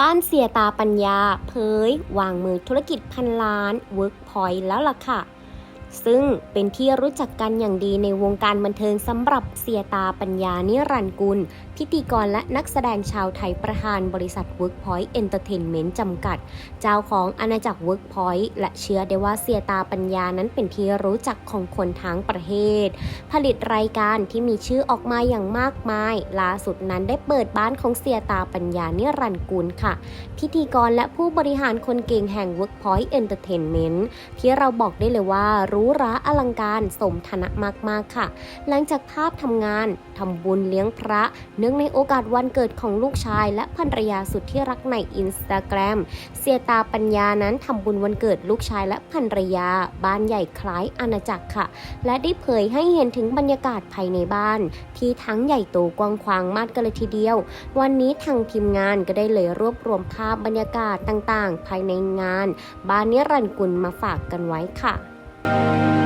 บ้านเสียตาปัญญาเผยวางมือธุรกิจพันล้านเวิร์กพอยต์แล้วล่ะค่ะ ซึ่งเป็นที่รู้จักกันอย่างดีในวงการบันเทิงสำหรับเสียตาปัญญานิรันกุล พิธีกรและนักแสดงชาวไทยประธานบริษัท Workpoint Entertainment จำกัด เจ้าของอาณาจักร Workpoint และเชื่อได้ว่าเสียตาปัญญานั้นเป็นที่รู้จักของคนทั้งประเทศ ผลิตรายการที่มีชื่อออกมาอย่างมากมาย ล่าสุดนั้นได้เปิดบ้านของเสียตาปัญญานิรันกุลค่ะ พิธีกรและผู้บริหารคนเก่งแห่ง Workpoint Entertainment ที่เราบอกได้เลยว่าหรู้ราอลังการสมฐานะมากๆค่ะ หลังจากภาพทำงานทำบุญเลี้ยงพระ เนื่องในโอกาสวันเกิดของลูกชาย และภรรยาสุดที่รักในอินสตาแกรมเสียตาปัญญานั้นทำบุญวันเกิดลูกชายและภรรยา บ้านใหญ่คล้ายอาณาจักรค่ะ และได้เผยให้เห็นถึงบรรยากาศภายในบ้าน ที่ทั้งใหญ่โตกว้างขวางมากกันเลยทีเดียว วันนี้ทางทีมงานก็ได้เลยรวบรวมภาพบรรยากาศต่างๆ ภายในงาน บ้านนิรันดร์กุลมาฝากกันไว้ค่ะ Thank you.